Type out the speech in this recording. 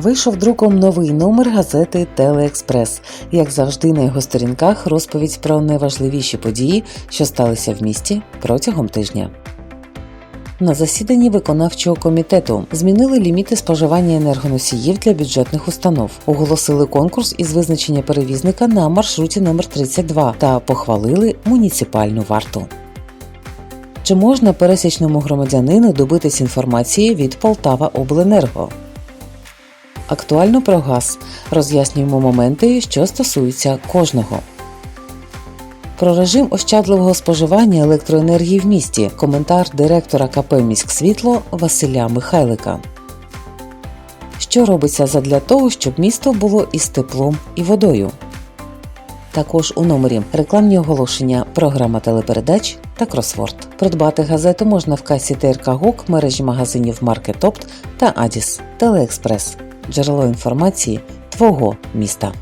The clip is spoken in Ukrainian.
Вийшов друком новий номер газети Телеекспрес. Як завжди, на його сторінках розповідь про найважливіші події, що сталися в місті протягом тижня. На засіданні виконавчого комітету змінили ліміти споживання енергоносіїв для бюджетних установ, оголосили конкурс із визначення перевізника на маршруті номер 32 та похвалили муніципальну варту. Чи можна пересічному громадянину добитись інформації від Полтава Обленерго? Актуально про газ. Роз'яснюємо моменти, що стосуються кожного. Про режим ощадливого споживання електроенергії в місті. Коментар директора КП «Міськсвітло» Василя Михайлика. Що робиться задля того, щоб місто було із теплом і водою? Також у номері рекламні оголошення, програма телепередач та кросворд. Придбати газету можна в касі ТРК ГОК, мережі магазинів Маркетопт та Адіс Телеекспрес. Джерело інформації твого міста.